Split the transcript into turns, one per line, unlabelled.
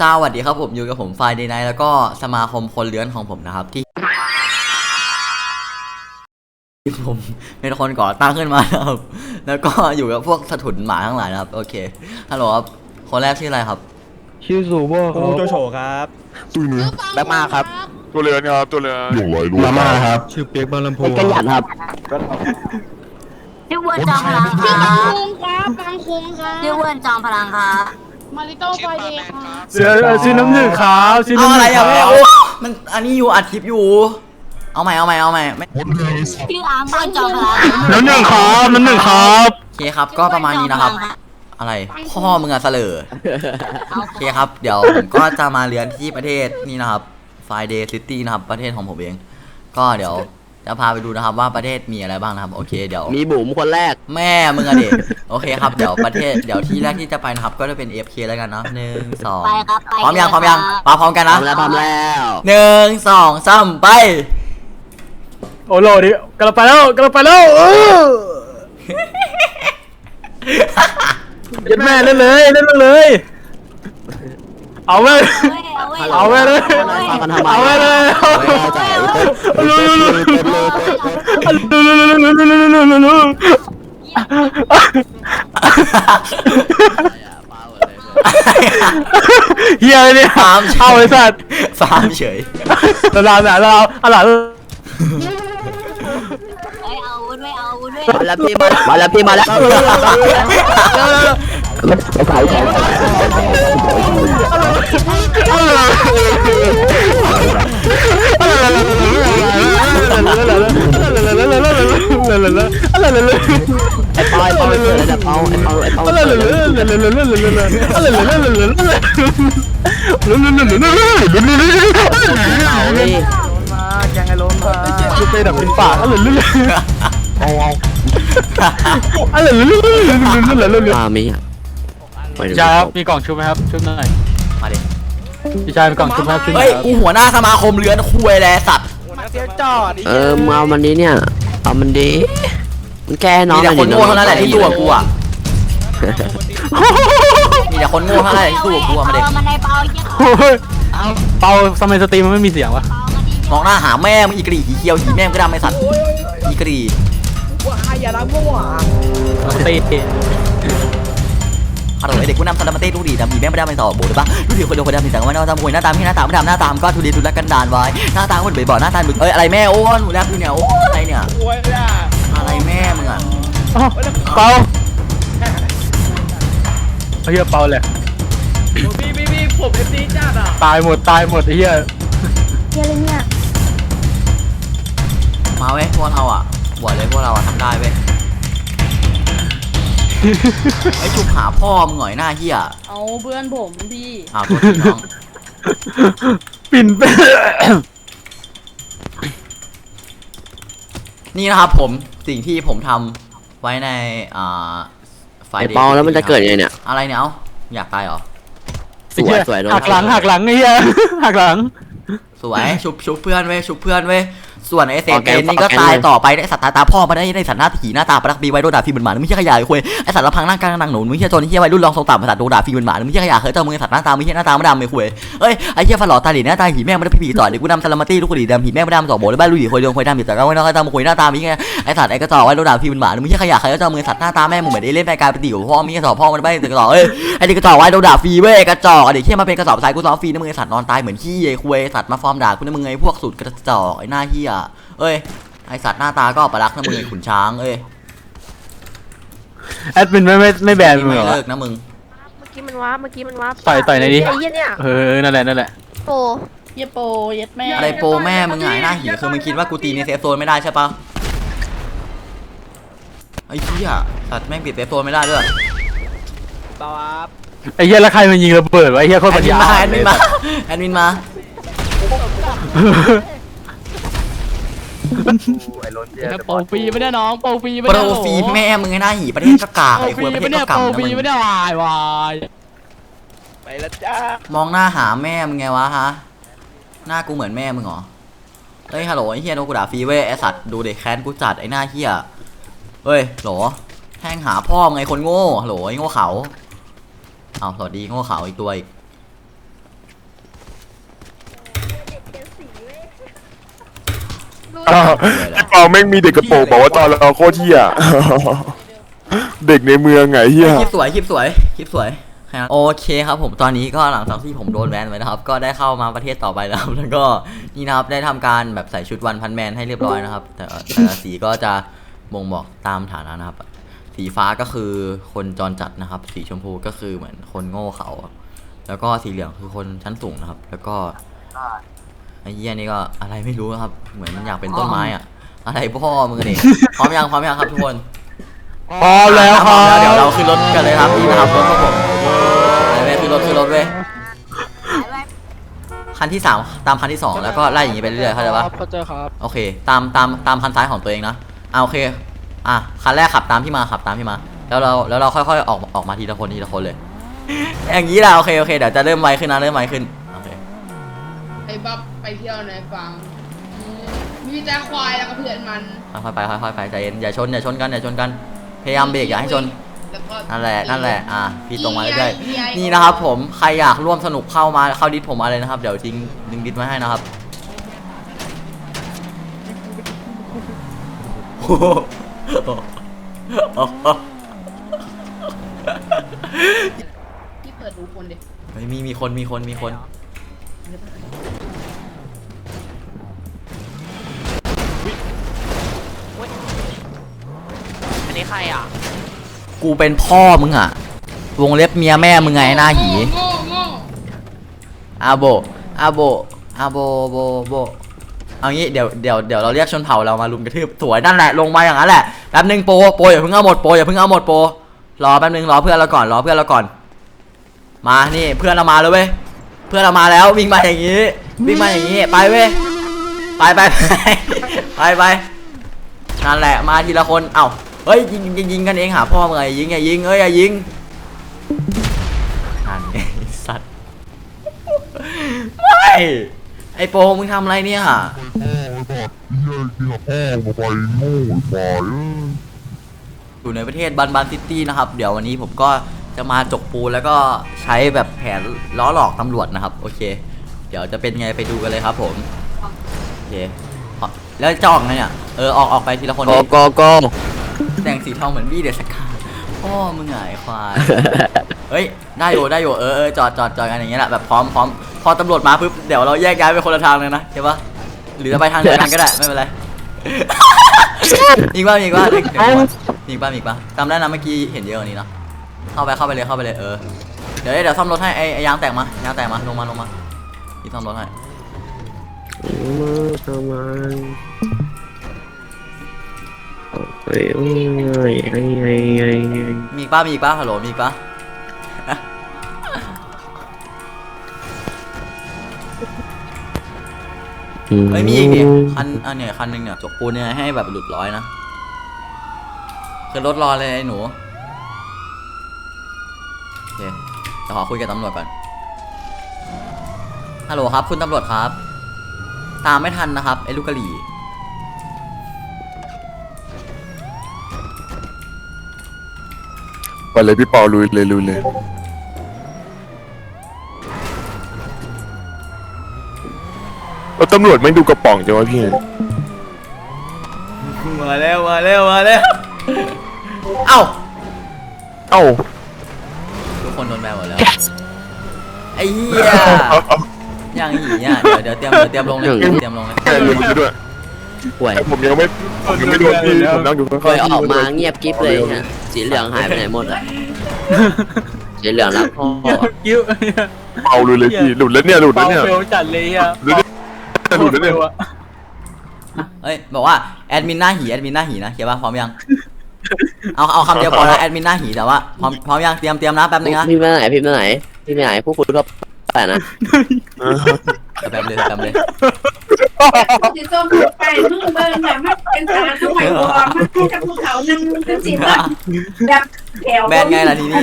สวัสดีครับผมอยู่กับผมไฟเดย์ไนแล้วก็สมาคมคนเลื้อนของผมนะครับ ที่ที่ผมเป็นคนก่อตั้งขึ้นมานะครับ แล้วก็อยู่กับพวกสถุนหมาทั้งหลายนะครับ โอเคฮัลโหลครับคนแรกชื่ออะไรครับ
ชื่อซูโม่ค
โอ้
รับ
โจโฉครับ
ตุ้ยเนื้อ
แบ็คมาครับ
ตัวเรือนครับตัวเรือนอย่างไรรู้
มาม่าครับ ชื่อเปียกบางลำพู
เป็นกระหยัดครับ
ชื่ออ้วนจอมพลังค
ชื่อ
รั
ปัง
บ
คุงครับปังคุงครับ
ชื่ออ้วนจอมพลังครับ
มาริโต้ไฟเดย์ครับ
เสือชื่อน้ำหนึ่งครับชื่อ
เอา
น้ำห
อะไร
นึ่ง
อะ
ค
แม่
รับ
โอ้มันอันนี้อยู่อัดคลิปอยู่ เอาใหม่เอาใหม่เอาใหม่ไม่
คนเรือนไอ้สัตว์
ชื่ออาร์มอ้วนจอมพลัง
น้ำหนึ่งครับน้ำหนึ่งครับ
โอเคครับ ก็ประมาณนี้นะครับ อะไรพ่อมึงอะเสลอ
เอา
โอเคครับ เดี๋ยวผมก็จะมาเรียนที่ประเทศนี่นะครับ Friday City นะครับ ประเทศของผมเอง ก็เดี๋ยว จะพาไปดูนะครับว่าประเทศมีอะไรบ้างนะครับโอเคเดี๋ยว
มีบุ๋มคนแรก
แม่มึงอะเด็กโอเคครับเดี๋ยวประเทศเดี๋ยวที่แรกที่จะไปนะครับก็จะเป็น FK แล้วกันเนาะหนึ่งสอง
ไปครับไป
พร้อมยังพร้อมยังมาพร้อมกัน
พร้
นะ
อมแล้วพร้อมแล้ว
หนึ่งสองสามไป
โอ้โหดิกำลังไปแล้วกำลังไปแล้วเออยัดแม่เล่นเลยเล่นเลย เอาไป
เอาไว้
เอาไปเลย
ฟังกันทำไม
เอาไปเลย
ไม่เข้าใจเต้นเต้นเลยเต้นเลยเต้นเลย
เฮียเลยเนี่ย
ฟาร์ม
เอาไอ้สัตว์
ฟาร์มเฉย
เราเราเราเอาหลัง
เอ้ยเอาอาวุธไว้เอาอาวุธไว้
มาแล้วพี่มามาแล้วพี่มาแล้ว สายแขนไอ้ปอยปอยเกิดแล้วเอาไอ้ปอยไอ้ปอย
ไปดับเป็นปากอะไรเรื่อยๆเอาเอาอะไรเรื่อยๆ
มามีอะ
พี่ชายครับมีกล่องชุบไหมครับชุบหน่อย
มาดิ
พี่ชายมีกล่องชุบไหมครับชุบหน่
เฮ้
อยย
กูหัวหน้าสมาคมเรือนคุยแลสัตว์
เออมึงเอามันนี้เนี่ย เอามันดีมันแก้น้อ
มี
ง
แต่คนโง่เท่านั้นแหละที่สู้กับกูอะมีแต่คนโง่เท่านั้นแหละที่สู้กับกูอะมาเด็ก
เปามันในเปาเยี่ย
โอ้ยเปาทำไมสตรีมมันไม่มีเสียงวะ
เปามันดี
มองหน้าหาแม่มึงอีกรีหีเคียวหีแม่มึงก็ดำไอสัตว์อีกรี
สตรี
ฮัลโหลไอเด็กกูนำสลัมเต้ดูดีดำหีแม่ไม่ได้ไปต่อโบหรือปะดูดิคนเดียวคนดำหีแต่ว่าหน้าตามวยหน้าตาที่หน้าตาไม่ดำหน้าตามก็ทุเรศทุลักกันดานไว้หน้าตาคนเบย์บอกหน้าตามึงเอ้ยอะไรแม่โอ้หนูแรปอยู่เนี่ยโอ้อะไรเนี่ยอะไรแม่มึงอะ
เปาเฮียเปาเลยตายหมดตายหมดไอ้เฮีย
มาเว้ยพวกเราอะบวชเลยพวกเราอะทำได้เว้ย ไอชุบหาพ่อมึงหน่อยหน้าเหี้ย
เอาเพื่อนผมพี่
อ้าวตัวทีน้อง
ปิ่นเป็น
นี่นะครับผมสิ่งที่ผมทำไว้ในอ่าไฟ
ไอ้ปอแล้วมันจะเกิดยังไงเนี่ย
อะไรเนี่ยเอ้าอยากตายเหรอ
สวยสวยโดน
หักหลังหักหลังไอ้เฮียหักหลัง
สวย ชุบชุบเพื่อนเว้ยชุบเพื่อนเว้ย ส่วนไอเซน
ออกแก
เอ็
น
นนี่ก็
ออกแกน
ตาย
เลย
ต่อไปได้สัตว์ตาตาพ่อมาได้ได้สัตว์หน้าผีหน้าตาปรักบีไว้โดนด่าฟีเหมือนหมาไม่ใช่ขยะคุยไอสัตว์ละพังหน้ากลางนางหนูไม่ใช่โจรที่เฮียไว้รุ่นรองทรงต่ำสัตว์โดนด่าฟีเหมือนหมาไม่ใช่ขยะเคยเจอมึงไอสัตว์หน้าตาไม่ใช่หน้าตาไม่ดำไม่คุยเอ้ยไอเฮียฟันหล่อตาหลีหน้าตาหีแม่งไม่ได้พี่ผีต่อเดี๋ยวกูนำซาลามาตี้ลูกกระดิ่งดำหีแม่งไม่ดำต่อโบแล้วบ้านลูกหลีคอยเดินคอยดำแต่ก็ไม่ต้องตามมาคุยหน้าตามีไงไอสัตว์ไอกระจอกไว้โดนด่าฟีเหมือนหมาไม่ใช่ขยะเคยเจอมึงไอสัตว์หน้าตาแม่งมึงเหมือนได้เล่นรายการปฏิอยู่พ่อมีกระสอบพ่อมันไม่กระสอบเอ้ยไอเด็กกระจอกไว้โดนด่าฟรีเว้ยกระจอกเด็กเฮียมาเป็นกระสอบทรายกูซ้อมฟรีนะมึงไอสัตว์นอนตายเหมือนขี้ไอคุยสัตว์มาฟอร์มด่ากูนะมึงไอพวกสุดกระจอกไอหน้าเฮียเอ้ย ไอสัตว์หน้าตาก็ปลักษณ์นะมึงไอขุนช้าง เอ้ย
แอดมินไม่ไม่ไม่แบนมึง
ไม่
เหรอ
เลิกนะมึง
เมื่อกี้มันว้าเมื่อกี้มันว้า
ต่อยต่อยในนี้
ไอ้เหี้ยเนี่ย
เออ นั่นแหละ นั่นแหละ
โป
เยโปเย็ดแม่
อะไรโปรแม่มึงไงหน้าหีคือมึงคิดว่ากูตีในเซฟโซนไม่ได้ใช่ปะไอ้เหี้ยสัตว์แม่งปิดเซฟโซนไม่ได้ด้วย
ไอ้เฮียแล้วใครมันยิงระเบิดวะไอ้เฮียโคตร
แอ
ปั
ด
ญ
มิน
ญา
มาแอดมินมาแอดมินมา
โปรฟรีไม่ได้น้องโปรฟรีไม่
โปร
ได้
ฟีแม่มึงไงหน้าหีประเทศก็กากไอ้ควยประเทศก็กำนะมึง
ไม่ได้วายวาย
มองหน้าหาแม่มึงไงวะฮะหน้ากูเหมือนแม่มึงเหรอเฮ้ยฮัลโหลไอ้เฮียโดนกูด่าฟรีเว้ยไอสัตว์ดูเด็กแค้นกูจัดไอ้หน้าเฮียเฮ้ยโหลแห้งหาพ่อมึงไงคนโง่ฮัลโหลไอ้โง่เขาเอาสวัสดีโง่เขาอีกตัวอีก
อ้าว พี่เปาแม่งมีเด็กกระโปรงบอกว่าตอนเราโคตรเที่ยเด็กในเมืองไงเฮีย
คลิปสวยคลิปสวยคลิปสวยแค่นั้นโอเคครับผมตอนนี้ก็หลังจากที่ผมโดนแบนไปนะครับ ก็ได้เข้ามาประเทศต่อไปแล้วครับแล้วก็นี่นะครับได้ทำการแบบใส่ชุดวันพันแมนให้เรียบร้อยนะครับ แต่แต่ละสีก็จะบ่งบอกตามฐานะนะครับ สีฟ้าก็คือคนจรจัดนะครับ สีชมพูก็คือเหมือนคนโง่เขาครับแล้วก็สีเหลืองคือคนชั้นสูงนะครับ แล้วก็ ไอ้เหี้ยนี่ก็อะไรไม่รู้นะครับ เหมือนมันอยากเป็นต้นไม้อะอะไรพ่อมึงนี่พร้อมยังพร้อมยังครับทุกคน
พอแล้วค
พร้
รั
อมแล้วเดี๋ยว
บ
เราขึ้นรถกันเลยครับนี่นะครับรถของผมไปเว้ยขึ้นรถขึ้นรถเว้ยคันที่สามตามคันที่สองแล้วก็ไล่อย่างงี้ไปเรื่อยๆเข้าใจปะ
เข้าใจครับ
โอเค ตามตามตามคันซ้ายของตัวเองนะอ่าโอเคอะคันแรกขับตามพี่มาขับตามพี่มา แล้วเราแล้วเราค่อยๆออกออกมาทีละคนทีละคนเลย อย่างนี้แหละโอเคโอเคเดี๋ยวจะเริ่มไวขึ้นนะเริ่มไวขึ้นโอเค
ไอ้บ๊อบ ไปเที่ยวในฟังมีแต่ควายแล้วก็เพื่อนมัน
ค่อยๆไปค่อยๆไปใจเย็นอย่าชนอย่าชนกันอย่าชนกันพยายามเบรกอย่าให้ชน
แล้วก็
นั่นแหละนั่นแหละอะพี่ตรงมาเรื่อย
EI
ๆนี่นะครับ ผมใครอยากร่วมสนุกเข้ามาเข้าดิสผมมาเลยนะครับเดี๋ยวทิ้งลิงก์ดิสไว้ให้นะครับโอ้โห
ที่เปิดดูคนเด็ก
เฮ้ยมีมีคนมีคนมีคน
อัน นี้ใครอะ
กูเป็นพ่อมึงอะ วงเล็บเมียแม่มึงไงหน้าหี
โง่โง่
อาโบอาโบอาโบโบโบเอางี้เดี๋ยวเดี๋ยวเดี๋ยวเราเรียกชนเผ่าเรามาลุมกระทืบสวยนั่นแหละลงมาอย่างนั้นแหละแป๊บนึงโปโปอย่าเพิ่งเอาหมดโปอย่าเพิ่งเอาหมดโปรอแป๊บนึงรอเพื่อนเราก่อนรอเพื่อนเราก่อน มานี่เพื่อนเรามาแล้วเว้ยเพื่อนเรามาแล้ววิ่งมาอย่างนี้วิ่งมาอย่างนี้ไปเว้ยไปไปไปไปไปนั่นแหละมาทีละคนเอ้า เฮ้ยยิงยิงยิงกันเองหาพ่อมึงไงยิงไงยิงเอ้ยอย่ายิงนั่นไงไอ้สัตว์ไม่ไอโปมึงทำอะไรเนี่ย
อไอ้บอกเฮียกินกับพ่อมาไปโง่ไปอยู่
ในประเทศบันบันซิตี้นะครับ เดี๋ยววันนี้ผมก็จะมาจกปูแล้วก็ใช้แบบแผนล้อหลอกตำรวจนะครับ โอเค เดี๋ยวจะเป็นไงไปดูกันเลยครับผม โอเค แล้วจะออกไงเนี่ย เออ ออกออกไปทีละคน
ก
ดิ
โกโก
แต่งสีทองเหมือนบี้เดสกาพ่อมึงไงไอ้ควาย เฮ้ย ได้อยู่ได้อยู่เออเออจอดจอดจอดกันอย่างเงี้ยแหละแบบพร้อมพร้อมพอตำรวจมาปุ๊บเดี๋ยวเราแยกย้ายไปคนละทางเลยนะใช่ปะหรือจะไปทางเดียวกันก็ได้ไม่เป็นไรอีกบ้างอีกบ้างอีกบ้างอีกบ้างอีกบ้างจำได้นะเมื่อกี้เห็นเยอะกว่านี้เนาะเข้าไปเข้าไปเลยเข้าไปเลยเออเดี๋ยวเดี๋ยวซ่อมรถให้ไอ้ไอ้ยางแตกมายางแตกมาลงมาลงมาพี่ซ่อมรถให้
ทำไม เฮ้ยเฮ้ยเฮ้ยเฮ้ยเฮ้ยเฮ้ย
มีอีกป้ามีอีกป้าฮัลโหลมีอีกป้าเฮ้ยมีอีกดิคันอันเนี้ยคันหนึ่งเนี่ยจกปูนเนี่ยให้แบบหลุดร้อยนะคือรถรอเลยไอ้หนูโอเคเดี๋ยวขอคุยกับตำรวจก่อนฮัลโหลครับ คุณตำรวจครับ ตามไม่ทันนะครับไอ้ลูกกะหรี่
ไป เลยพี่เปาลุยเลยลุยเลยแล้วตำรวจไม่ดูกระป๋องจังวะพี่
มาแล้วมาแล้วมาแล้วเอ้า
เอ้า
ทุกคนโดนแบนหมดแล้วไอ้เหี้ยอย่างหีอะเดี๋ยวเดี๋ยวเตรียมเดี๋ยวเตรียมลงเลยเตรียมลงเลย
แกลืมไปด้วย
ห่วย
แต่ผมยังไม่ผมยังไม่โดนพี่ผมนั่งอยู่ข้าง
เคย
ๆ
อ
พี่
อกมาเงียบกิ๊บเลยฮะสีเหลืองหายไปไหนหมดอะสีเหลืองรักพ่อ
กิ้ว
เปาลุยเลยพี่หลุดแล้วเนี่ยหลุด
เปา
แล้วเนี่ย
เฟลจัดเลยอะ
หลุดแล้วเนี่ยหลุดแล้วเนี่ย
เอ้ยบอกว่าแอดมินหน้าหีแอดมินหน้าหีนะเขียนว่าพร้อมยังเอาเอาคำเดียวพอนะแอดมินหน้าหีแต่ว่าพร้อมพร้อมยังเตรียมเตรียมนะแป๊บนึงนะ
พี่มาไหนพี่มาไหนพี่มาไหนพวกคุณก็ไปนะ
แป๊บเลยแป๊บเลย
สีส้มไก่มึงเบิ่งแบบมันเป็นสารสมัยโบราณมันให้กับภูเขานั่งเป็นสีแบบแบบแถว
แบนไงล่ะทีนี้